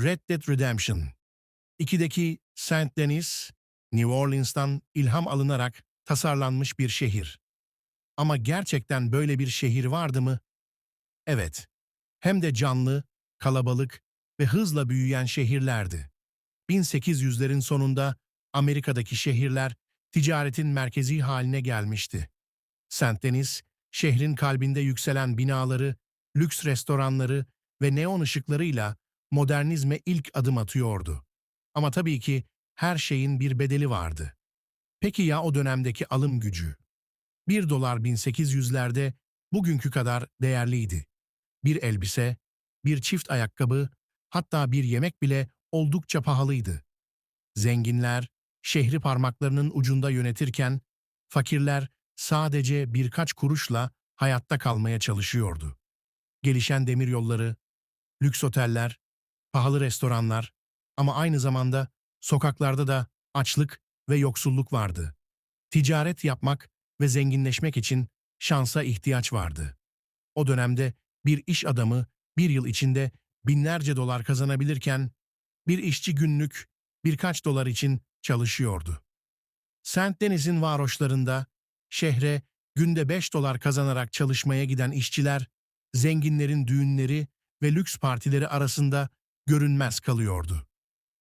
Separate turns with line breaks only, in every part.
Red Dead Redemption 2'deki Saint Denis, New Orleans'tan ilham alınarak tasarlanmış bir şehir. Ama gerçekten böyle bir şehir vardı mı? Evet. Hem de canlı, kalabalık ve hızla büyüyen şehirlerdi. 1800'lerin sonunda Amerika'daki şehirler ticaretin merkezi haline gelmişti. Saint Denis, şehrin kalbinde yükselen binaları, lüks restoranları ve neon ışıklarıyla modernizme ilk adım atıyordu. Ama tabii ki her şeyin bir bedeli vardı. Peki ya o dönemdeki alım gücü? 1 dolar 1800'lerde bugünkü kadar değerliydi. Bir elbise, bir çift ayakkabı, hatta bir yemek bile oldukça pahalıydı. Zenginler şehri parmaklarının ucunda yönetirken, fakirler sadece birkaç kuruşla hayatta kalmaya çalışıyordu. Gelişen demiryolları, lüks oteller, pahalı restoranlar ama aynı zamanda sokaklarda da açlık ve yoksulluk vardı. Ticaret yapmak ve zenginleşmek için şansa ihtiyaç vardı. O dönemde bir iş adamı bir yıl içinde binlerce dolar kazanabilirken bir işçi günlük birkaç dolar için çalışıyordu. Saint Denis'in varoşlarında şehre günde 5 dolar kazanarak çalışmaya giden işçiler, zenginlerin düğünleri ve lüks partileri arasında görünmez kalıyordu.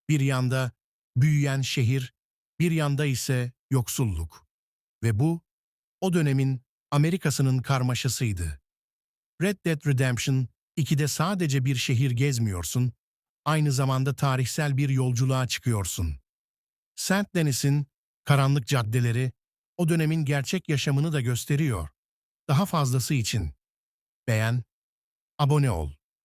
Bir yanda büyüyen şehir, bir yanda ise yoksulluk. Ve bu, o dönemin Amerika'sının karmaşasıydı. Red Dead Redemption 2'de sadece bir şehir gezmiyorsun, aynı zamanda tarihsel bir yolculuğa çıkıyorsun. Saint Denis'in karanlık caddeleri o dönemin gerçek yaşamını da gösteriyor. Daha fazlası için beğen, abone ol.